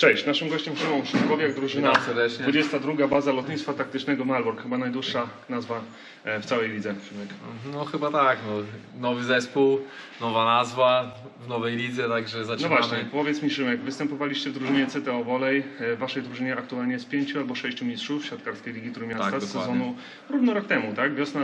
Cześć, naszym gościem Szymon Szymkowiak, drużyna Witam serdecznie. 22 baza lotnictwa taktycznego Malbork, chyba najdłuższa nazwa e, w całej lidze. Szymek. No chyba tak, no. nowy zespół, nowa nazwa w nowej lidze, także No zaczynamy. właśnie, powiedz mi Szymek, występowaliście w drużynie CTO Volej, e, w waszej drużynie aktualnie jest pięciu albo sześciu mistrzów siatkarskiej Ligi Trójmiasta Tak, z dokładnie. sezonu równo rok temu, tak? Wiosna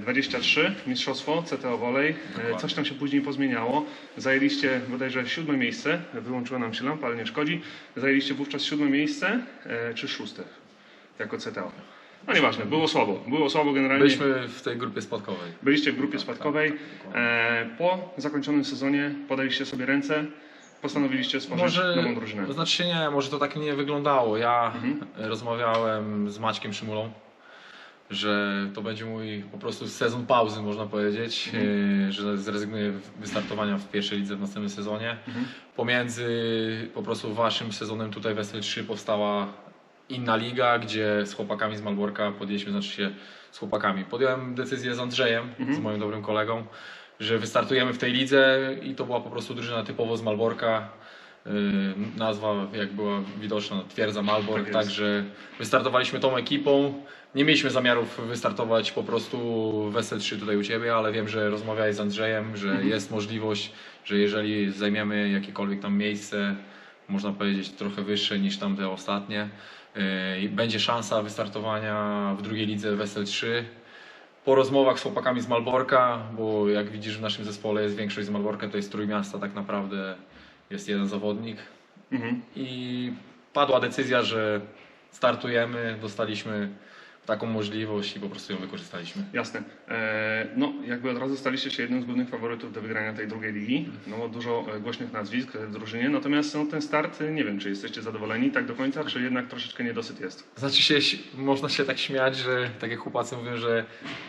2023, mistrzostwo CTO Volej, E, coś tam się później pozmieniało. Zajęliście bodajże siódme miejsce, wyłączyła nam się lampa, ale nie szkodzi. Zajęliście wówczas siódme miejsce, e, czy szóste jako CTO? No nieważne, było słabo, było słabo generalnie. Byliśmy w tej grupie spadkowej. Byliście w grupie spadkowej. tak, dokładnie. E, po zakończonym sezonie podaliście sobie ręce, postanowiliście stworzyć Może, nową drużynę. to znaczy nie, może to tak nie wyglądało. Ja Mhm. rozmawiałem z Maćkiem Szymulą, że to będzie mój po prostu sezon pauzy, można powiedzieć, Mhm. e, że zrezygnuję z wystartowania w pierwszej lidze w następnym sezonie. Mhm. Pomiędzy po prostu waszym sezonem tutaj w SL3 powstała inna liga, gdzie z chłopakami z Malborka podjęliśmy, znaczy się z chłopakami. Podjąłem decyzję z Andrzejem, Mhm. z moim dobrym kolegą, że wystartujemy w tej lidze i to była po prostu drużyna typowo z Malborka. Nazwa jak była widoczna, Twierdza Malbork, Tak także wystartowaliśmy tą ekipą. Nie mieliśmy zamiarów wystartować po prostu w SL3 tutaj u Ciebie, ale wiem, że rozmawiałeś z Andrzejem, że Mhm. jest możliwość, że jeżeli zajmiemy jakiekolwiek tam miejsce, można powiedzieć trochę wyższe niż tamte ostatnie, i będzie szansa wystartowania w drugiej lidze w SL3. Po rozmowach z chłopakami z Malborka, bo jak widzisz w naszym zespole jest większość z Malborka, to jest Trójmiasta tak naprawdę, jest jeden zawodnik, Mhm. i padła decyzja, że startujemy, dostaliśmy taką możliwość i po prostu ją wykorzystaliśmy. Jasne. E, no, jakby od razu staliście się jednym z głównych faworytów do wygrania tej drugiej ligi. No, dużo e, głośnych nazwisk w drużynie, natomiast no, ten start, e, nie wiem, czy jesteście zadowoleni tak do końca, czy jednak troszeczkę niedosyt jest. Znaczy się, można się tak śmiać, że tak jak chłopacy mówią, że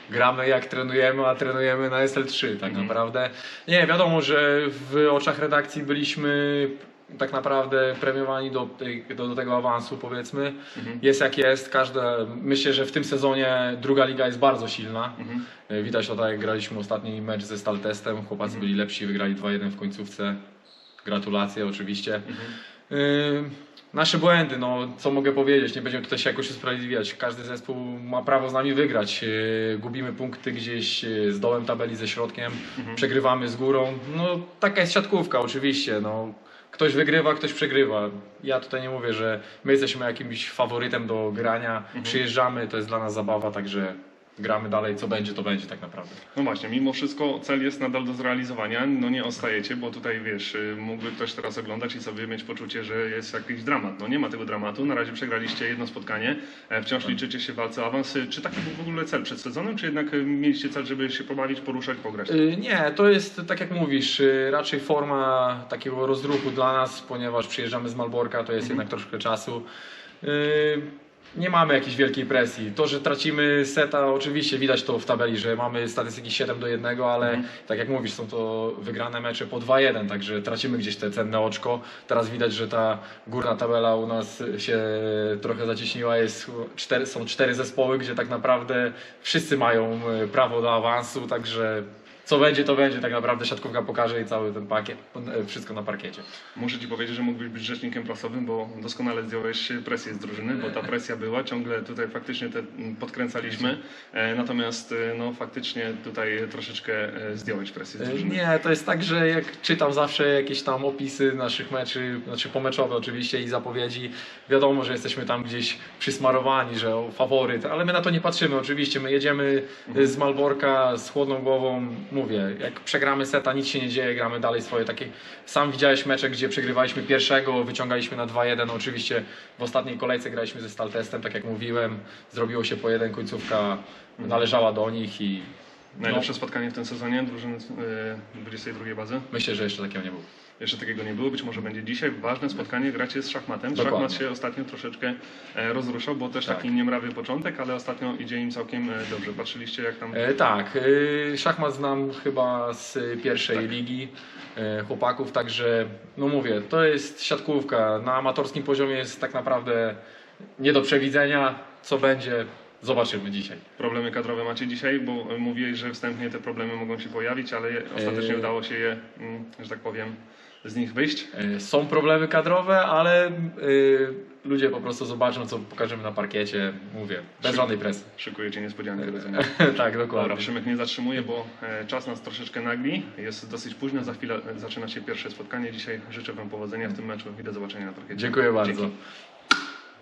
gramy jak trenujemy, a trenujemy na SL3 tak Mhm. naprawdę. Nie, wiadomo, że w oczach redakcji byliśmy tak naprawdę premiowani do, tej, do, do tego awansu powiedzmy. Mhm. Jest jak jest, każde, myślę, że w tym sezonie druga liga jest bardzo silna. Mhm. E, Widać to tak jak graliśmy ostatni mecz ze Staltestem, chłopacy Mhm. byli lepsi, wygrali 2-1 w końcówce. Gratulacje oczywiście. Yy, nasze błędy, no co mogę powiedzieć, nie będziemy tutaj się jakoś usprawiedliwiać. Każdy zespół ma prawo z nami wygrać. Yy, gubimy punkty gdzieś z dołem tabeli, ze środkiem, Mhm. przegrywamy z górą. No taka jest siatkówka oczywiście. No. Ktoś wygrywa, ktoś przegrywa. Ja tutaj nie mówię, że my jesteśmy jakimś faworytem do grania. Mhm. Przyjeżdżamy, to jest dla nas zabawa, także gramy dalej, co będzie, to będzie tak naprawdę. No właśnie, mimo wszystko cel jest nadal do zrealizowania, no nie ostajecie, bo tutaj wiesz, y, mógłby ktoś teraz oglądać i sobie mieć poczucie, że jest jakiś dramat. No nie ma tego dramatu, na razie przegraliście jedno spotkanie, e, wciąż liczycie się w walce o awans. Y, Czy taki był w ogóle cel przed sezonem, czy jednak y, mieliście cel, żeby się pobawić, poruszać, pograć? Nie, to jest tak jak mówisz, raczej forma takiego rozruchu dla nas, ponieważ przyjeżdżamy z Malborka, to jest Mhm. jednak troszkę czasu. Nie mamy jakiejś wielkiej presji. To, że tracimy seta, oczywiście widać to w tabeli, że mamy statystyki 7 do 1, ale Mhm. tak jak mówisz, są to wygrane mecze po 2-1, także tracimy gdzieś te cenne oczko. Teraz widać, że ta górna tabela u nas się trochę zacieśniła. Jest cztery, są cztery zespoły, gdzie tak naprawdę wszyscy mają y, prawo do awansu, także co będzie, to będzie. Tak naprawdę siatkówka pokaże i cały ten pakiet, e, wszystko na parkiecie. Muszę Ci powiedzieć, że mógłbyś być rzecznikiem prasowym, bo doskonale zdjąłeś presję z drużyny, bo ta presja była, ciągle tutaj faktycznie te mm, podkręcaliśmy, e, natomiast e, no faktycznie tutaj troszeczkę zdjąłeś presję z drużyny. Nie, to jest tak, że jak czytam zawsze jakieś tam opisy naszych meczy, znaczy pomeczowe oczywiście i zapowiedzi, wiadomo, że jesteśmy tam gdzieś przysmarowani, że o, faworyt, ale my na to nie patrzymy oczywiście, my jedziemy z Malborka z chłodną głową, mówię, jak przegramy seta, nic się nie dzieje, gramy dalej swoje takie, sam widziałeś mecze, gdzie przegrywaliśmy pierwszego, wyciągaliśmy na 2-1, oczywiście w ostatniej kolejce graliśmy ze Staltestem, tak jak mówiłem, zrobiło się po jeden, końcówka należała do nich i Najlepsze no, spotkanie w tym sezonie drużyny e, 22 bazy. myślę, że jeszcze takiego nie było. Jeszcze takiego nie było, być może będzie dzisiaj. Ważne spotkanie, gracie z szachmatem. Dokładnie. Szachmat się ostatnio troszeczkę e, rozruszał, bo też Tak. taki niemrawy początek, ale ostatnio idzie im całkiem e, dobrze. Patrzyliście jak tam... E, tak, e, szachmat znam chyba z pierwszej Tak. ligi e, chłopaków, także no mówię, to jest siatkówka. Na amatorskim poziomie jest tak naprawdę nie do przewidzenia, co będzie, zobaczymy dzisiaj. Problemy kadrowe macie dzisiaj, bo e, mówiłeś, że wstępnie te problemy mogą się pojawić, ale ostatecznie E, udało się je, mm, że tak powiem, z nich wyjść? Y, Są problemy kadrowe, ale ludzie po prostu zobaczą, co pokażemy na parkiecie. Mówię, bez Czy- żadnej presji. Szykujecie niespodziankę, rozumiem. tak, Dobra, dokładnie. Szymek nie zatrzymuje, bo e, czas nas troszeczkę nagli. Jest dosyć późno, za chwilę e, zaczyna się pierwsze spotkanie. Dzisiaj życzę Wam powodzenia w tym meczu i do zobaczenia na parkiecie. Dziękuję bardzo. Dzięki.